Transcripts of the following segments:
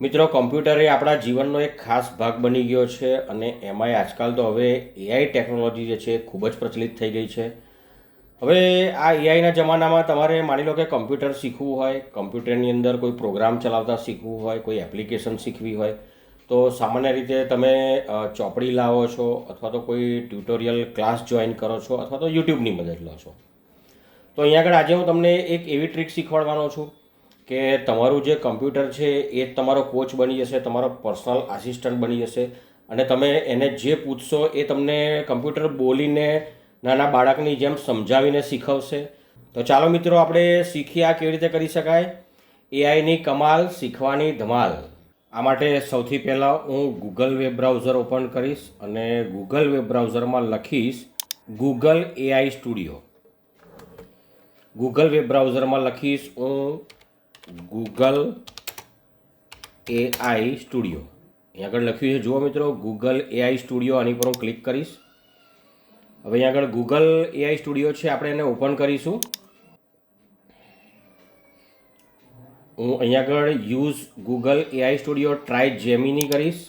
મિત્રો કોમ્પ્યુટર એ આપણા જીવનનો એક ખાસ ભાગ બની ગયો છે અને એમાંય આજકાલ તો હવે એઆઈ ટેકનોલોજી જે છે ખૂબ જ પ્રચલિત થઈ ગઈ છે. હવે આ એઆઈના જમાનામાં તમારે માની લો કે કમ્પ્યુટર શીખવું હોય કોમ્પ્યુટરની અંદર કોઈ પ્રોગ્રામ ચલાવતા શીખવું હોય, કોઈ એપ્લિકેશન શીખવી હોય, તો સામાન્ય રીતે તમે ચોપડી લાવો છો અથવા તો કોઈ ટ્યુટોરિયલ ક્લાસ જોઈન કરો છો અથવા તો યુટ્યુબની મદદ લો છો. તો અહીંયા આગળ આજે હું તમને એક એવી ટ્રીક શીખવાડવાનો છું. કે તમારું જે કમ્પ્યુટર છે એ તમારો કોચ બની જશે, તમારો પર્સનલ આસિસ્ટન્ટ બની જશે અને તમે એને જે પૂછશો એ તમને કમ્પ્યુટર બોલીને નાના બાળકની જેમ સમજાવીને શીખવશે. તો ચાલો મિત્રો, આપણે શીખીએ આ કેવી રીતે કરી શકાય? એઆઈની કમાલ, શીખવાની ધમાલ. આ માટે સૌથી પહેલાં હું ગૂગલ વેબ બ્રાઉઝર ઓપન કરીશ અને ગૂગલ વેબ બ્રાઉઝરમાં લખીશ Google AI studio Google web બ્રાઉઝરમાં લખીશ હું ગૂગલ એઆઈ સ્ટુડિયો અહીંયા આગળ લખ્યું છે, જુઓ મિત્રો ગૂગલ એઆઈ સ્ટુડિયો આની પર હું ક્લિક કરીશ. હવે અહીંયા આગળ ગૂગલ એઆઈ સ્ટુડિયો છે, આપણે એને ઓપન કરીશું. હું અહીંયા આગળ use Google AI studio try Gemini કરીશ.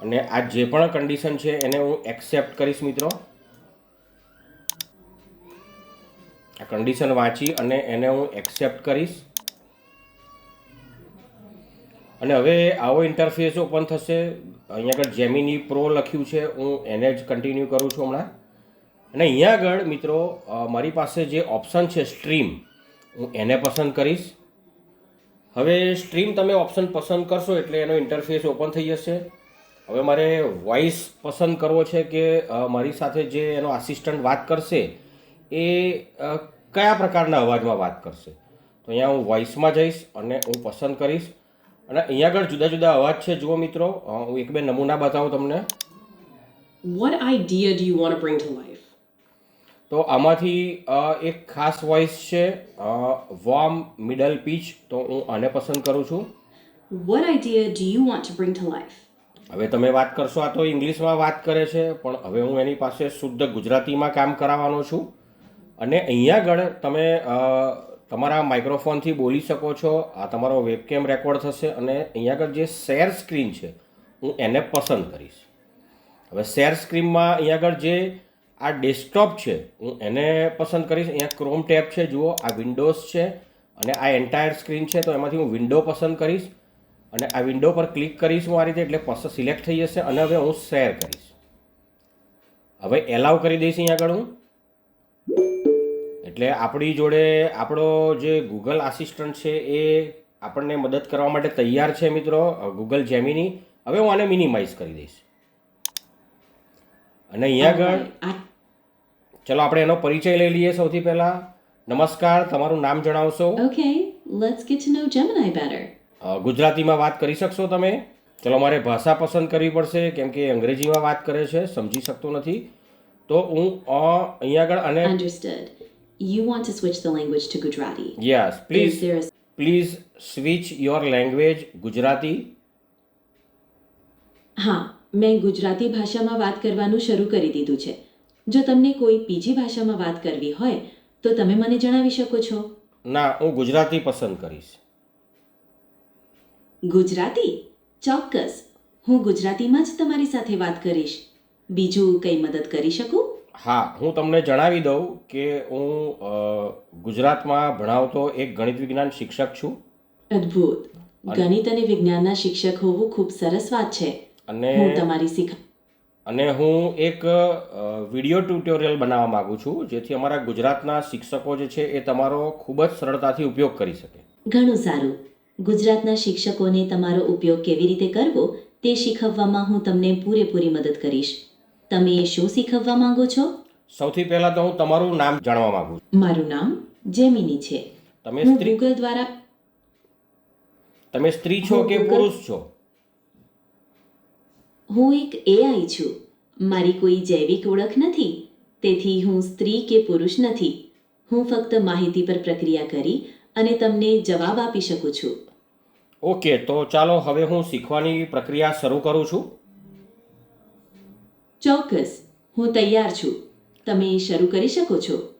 અને આ જે પણ કન્ડિશન છે, એને હું એક્સેપ્ટ કરીશ, મિત્રો. આ કન્ડિશન વાંચી અને એને હું એક્સેપ્ટ કરીશ. અને હવે આવો ઇન્ટરફેસ ઓપન થશે. અહીંયા આગળ જેમિની પ્રો લખ્યું છે. હું એને જ કન્ટિન્યુ કરું છું હમણાં. અને અહીંયા આગળ મિત્રો મારી પાસે જે ઓપ્શન છે સ્ટ્રીમ હું એને પસંદ કરીશ. હવે સ્ટ્રીમ તમે ઓપ્શન પસંદ કરશો એટલે એનો ઇન્ટરફેસ ઓપન થઈ જશે. હવે મારે વોઇસ પસંદ કરવો છે કે મારી સાથે જે એનો આસિસ્ટન્ટ વાત કરશે, એ કયા પ્રકારના અવાજમાં વાત કરશે? તો અહીંયા હું વોઇસમાં જઈશ અને હું પસંદ કરીશ. અને અહીંયા આગળ જુદા જુદા અવાજ છે જુઓ મિત્રો. હું એક બે નમૂના બતાવું તમને. What idea do you want to bring to life? તો આમાંથી એક ખાસ વોઇસ છે વોર્મ મિડલ પીચ તો હું આને પસંદ કરું છું. What idea do you want to bring to life? હવે તમે વાત કરશો આ તો ઇંગ્લિશમાં વાત કરે છે પણ હવે હું એની પાસે શુદ્ધ ગુજરાતીમાં કામ કરાવવાનો છું. અને અહીંયા આગળ તમે તમારા માઇક્રોફોનથી બોલી શકો છો, આ તમારો વેબકેમ રેકોર્ડ થશે અને અહીંયા આગળ જે શેર સ્ક્રીન છે, હું એને પસંદ કરીશ. હવે શેર સ્ક્રીનમાં અહીંયા આગળ જે આ ડેસ્કટોપ છે, હું એને પસંદ કરીશ. અહીંયા ક્રોમ ટેબ છે, જુઓ, આ વિન્ડોઝ છે અને આ એન્ટાયર સ્ક્રીન છે, તો એમાંથી હું વિન્ડો પસંદ કરીશ અને આ વિન્ડો પર ક્લિક કરીશ હું આ રીતે, એટલે પસંદ સિલેક્ટ થઈ જશે અને હવે હું શેર કરીશ. હવે એલાવ કરી દઈશ અહીંયા આગળ હું. એટલે આપણી જોડે આપણો જે ગૂગલ આસિસ્ટન્ટ છે એ આપણને મદદ કરવા માટે તૈયાર છે મિત્રો ગૂગલ જેમિની હવે હું આને મિનિમાઇઝ કરી દઈશ. અને અહીંયા આગળ ચલો આપણે એનો પરિચય લઈ લઈએ સૌથી પહેલાં. નમસ્કાર તમારું નામ જણાવશો? Okay let's get to know Gemini better ગુજરાતીમાં વાત કરી શકશો તમે? ચલો મારે ભાષા પસંદ કરવી પડશે કેમ કે અંગ્રેજીમાં વાત કરે છે સમજી શકતો નથી. તો હું અહીંયા આગળ અને Understood. You want to switch the language to Gujarati. Is please there a please switch your language Gujarati હા મેં ગુજરાતી ભાષામાં વાત કરવાનું શરૂ કરી દીધું છે. જો તમને કોઈ બીજી ભાષામાં વાત કરવી હોય તો તમે મને જણાવી શકો છો. ના હું ગુજરાતી પસંદ કરીશ. ગુજરાતી? ચોક્કસ. હું ગુજરાતીમાં જ તમારી સાથે વાત કરીશ. બીજું કંઈ મદદ કરી શકું? હા હું તમને જણાવી દઉં કે હું ગુજરાતમાં ભણાવતો એક ગણિત વિજ્ઞાન શિક્ષક છું. અદ્ભુત. ગણિત અને વિજ્ઞાનના શિક્ષક હોવું ખૂબ સરસ વાત છે. અને હું તમારી શીખ અને હું એક વીડિયો ટ્યુટોરિયલ બનાવવા માગું છું જેથી અમારા ગુજરાતના શિક્ષકો જે છે એ તમારો ખૂબ જ સરળતાથી ઉપયોગ કરી શકે. ઘણું સારું. ગુજરાતના શિક્ષકોને તમારો ઉપયોગ કેવી રીતે કરવો તે શીખવવામાં હું તમને પૂરેપૂરી મદદ કરીશ. તમે શું શીખવવા માંગો છો? સૌથી પહેલાં તો હું તમારું નામ જાણવા માંગુ છું. મારું નામ જેમિની છે. તમે હું સ્ત્રી ગૂગલ દ્વારા તમે સ્ત્રી છો કે પુરુષ છો? હું એક એઆઈ છું. મારી કોઈ જૈવિક ઓળખ નથી. તેથી હું સ્ત્રી કે પુરુષ નથી. હું ફક્ત માહિતી પર પ્રક્રિયા કરી અને તમને જવાબ આપી શકું છું. ઓકે તો ચાલો હવે હું શીખવાની પ્રક્રિયા શરૂ કરું છું. ચોક્કસ હું તૈયાર છું. તમે શરૂ કરી શકો છો.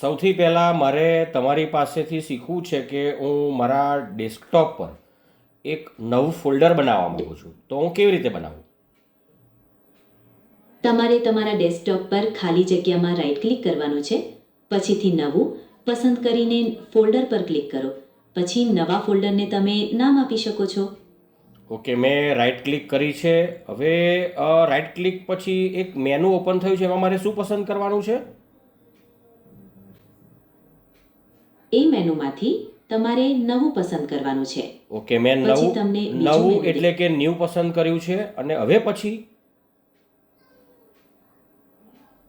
સૌથી પહેલાં મારે તમારી પાસેથી શીખવું છે કે હું મારા ડેસ્કટોપ પર એક નવું ફોલ્ડર બનાવવા માંગુ છું. તો હું કેવી રીતે બનાવું? તમારે તમારા ડેસ્કટોપ પર ખાલી જગ્યામાં રાઈટ ક્લિક કરવાનું છે. પછીથી નવું પસંદ કરીને ફોલ્ડર પર ક્લિક કરો. પછી નવા ફોલ્ડરને તમે નામ આપી શકો છો. ઓકે મેં રાઇટ ક્લિક કરી છે. હવે રાઇટ ક્લિક પછી એક મેનુ ઓપન થયું છે એમાં મારે શું પસંદ કરવાનું છે? એ મેનુમાંથી તમારે નવું પસંદ કરવાનું છે. ઓકે મેં નવું તમને નવું એટલે કે ન્યૂ પસંદ કર્યું છે અને હવે પછી?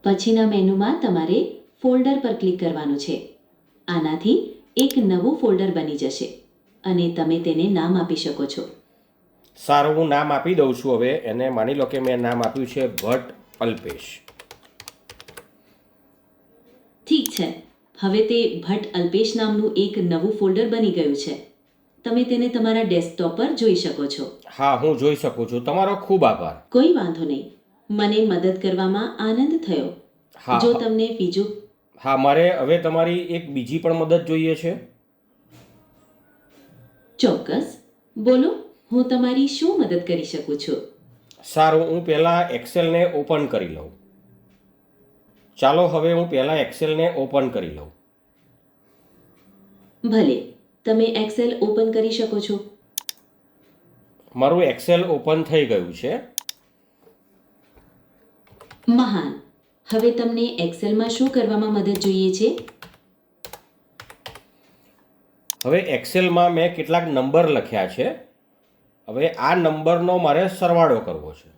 પછીના મેનુમાં તમારે ફોલ્ડર પર ક્લિક કરવાનું છે. આનાથી એક નવું ફોલ્ડર બની જશે અને તમે તેને નામ આપી શકો છો. સારું હું નામ આપી દઉં છું હવે એને માની લો કે મેં નામ આપ્યું છે ભટ્ટ અલ્પેશ. ઠીક છે. હવે તે ભટ્ટ અલ્પેશ નામનું એક નવું ફોલ્ડર બની ગયું છે. તમે તેને તમારા ડેસ્કટોપ પર જોઈ શકો છો. હા હું જોઈ શકું છું. તમારો ખૂબ આભાર. કોઈ વાંધો નહીં. મને મદદ કરવામાં આનંદ થયો. હા જો તમને બીજું હા મારે હવે તમારી એક બીજી પણ મદદ જોઈએ છે. ચોક્કસ. બોલો. હું તમારી શું મદદ કરી શકું છું? સારું હું પહેલાં એક્સેલને ઓપન કરી લઉં. ચાલો હવે હું પહેલાં એક્સેલને ઓપન કરી લઉં. ભલે તમે એક્સેલ ઓપન કરી શકો છો. મારું એક્સેલ ઓપન થઈ ગયું છે. મહાન. હવે તમને એક્સેલમાં શું કરવામાં મદદ જોઈએ છે? હવે એક્સેલમાં મેં કેટલાક નંબર લખ્યા છે. હવે આ નંબરનો મારે સરવાળો કરવો છે.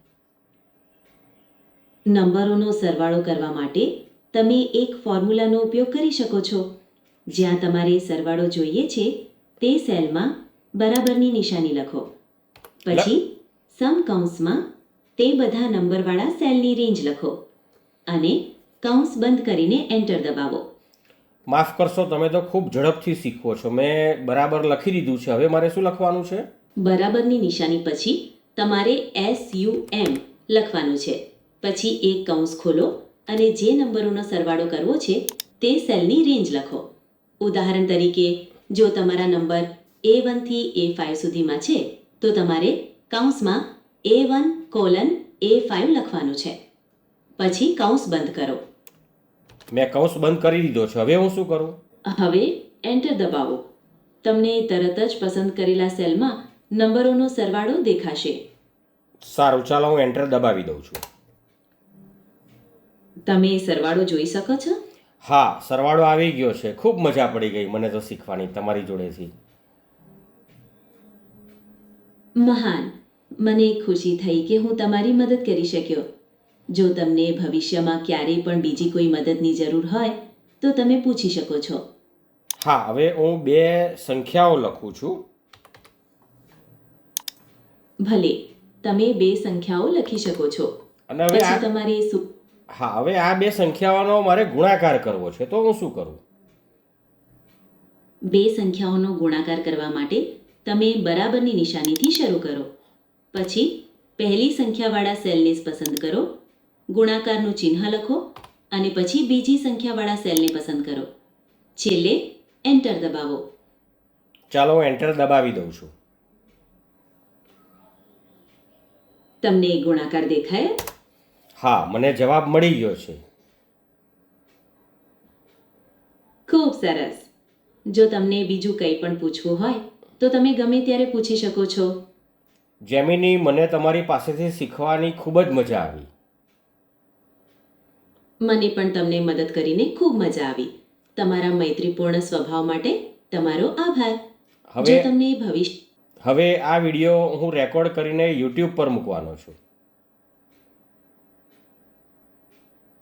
નંબરોનો સરવાળો કરવા માટે તમે એક ફોર્મ્યુલાનો ઉપયોગ કરી શકો છો. જ્યાં તમારે સરવાળો જોઈએ છે તે સેલમાં બરાબરની નિશાની લખો. પછી સમ કૌંસમાં તે બધા નંબરવાળા સેલની રેન્જ લખો અને કૌંસ બંધ કરીને એન્ટર દબાવો. માફ કરશો તમે તો ખૂબ ઝડપથી શીખવો છો. મેં બરાબર લખી દીધું છે. હવે મારે શું લખવાનું છે? બરાબરની નિશાની પછી તમારે એસ યુ એમ લખવાનું છે. પછી એક કૌંસ ખોલો અને જે નંબરોનો સરવાળો કરવો છે તે સેલની રેન્જ લખો. ઉદાહરણ તરીકે જો તમારા નંબર એ વનથી એ ફાઇવ સુધીમાં છે તો તમારે કૌંસમાં A one colon A five લખવાનું છે. પછી કૌંસ બંધ કરો. મેં કૌંસ બંધ કરી દીધો છે. હવે હું શું કરું? હવે એન્ટર દબાવો. તમને તરત જ પસંદ કરેલા સેલમાં નંબરોનો સરવાળો દેખાશે. સારું ચાલો હું એન્ટર દબાવી દઉં છું. તમે સરવાળો જોઈ શકો છો? હા સરવાળો આવી ગયો છે. ખૂબ મજા પડી ગઈ મને તો શીખવાની તમારી જોડેથી. મહાન મને ખુશી થઈ કે હું તમારી મદદ કરી શક્યો. જો તમને ભવિષ્યમાં ક્યારેય પણ બીજી કોઈ મદદની જરૂર હોય તો તમે પૂછી શકો છો. હા હવે હું બે સંખ્યાઓ લખું છું. ભલે તમે બે સંખ્યાઓ લખી શકો છો. અને હવે આ તમારી હા હવે આ બે સંખ્યાઓનો મારે ગુણાકાર કરવો છે તો હું શું કરું? બે સંખ્યાઓનો ગુણાકાર કરવા માટે તમે બરાબરની નિશાનીથી શરૂ કરો. પછી પહેલી સંખ્યાવાળા સેલને પસંદ કરો ગુણાકારનું ચિહ્ન લખો અને પછી બીજી સંખ્યાવાળા સેલને પસંદ કરો. છેલ્લે એન્ટર દબાવો. ચાલો હું એન્ટર દબાવી દઉં છું. તમને ગુણાકાર દેખાય? હા મને જવાબ મળી ગયો છે. ખૂબ સરસ. જો તમને બીજું કંઈ પણ પૂછવું હોય તો તમે ગમે ત્યારે પૂછી શકો છો. જેમિની મને તમારી પાસેથી શીખવાની ખૂબ જ મજા આવી. મને પણ તમને મદદ કરીને ખૂબ મજા આવી. તમારા મૈત્રીપૂર્ણ સ્વભાવ માટે તમારો આભાર. જો હવે તમને ભવિષ્ય હવે આ વીડિયો હું રેકોર્ડ કરીને યુટ્યુબ પર મૂકવાનો છું.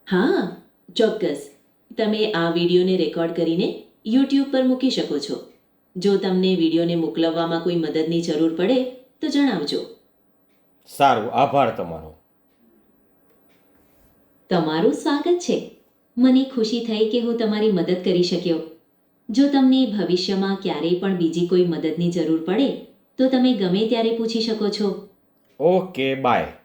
હા ચોક્કસ. તમે આ વિડીયોને રેકોર્ડ કરીને યુટ્યુબ પર મૂકી શકો છો. જો તમને વિડીયોને મોકલવામાં કોઈ મદદની જરૂર પડે તો જણાવજો. સારું આભાર તમારો. તમારું સ્વાગત છે. મને ખુશી થઈ કે હું તમારી મદદ કરી શક્યો. જો તમને ભવિષ્યમાં ક્યારેય પણ બીજી કોઈ મદદની જરૂર પડે તો તમે ગમે ત્યારે પૂછી શકો છો. Okay bye.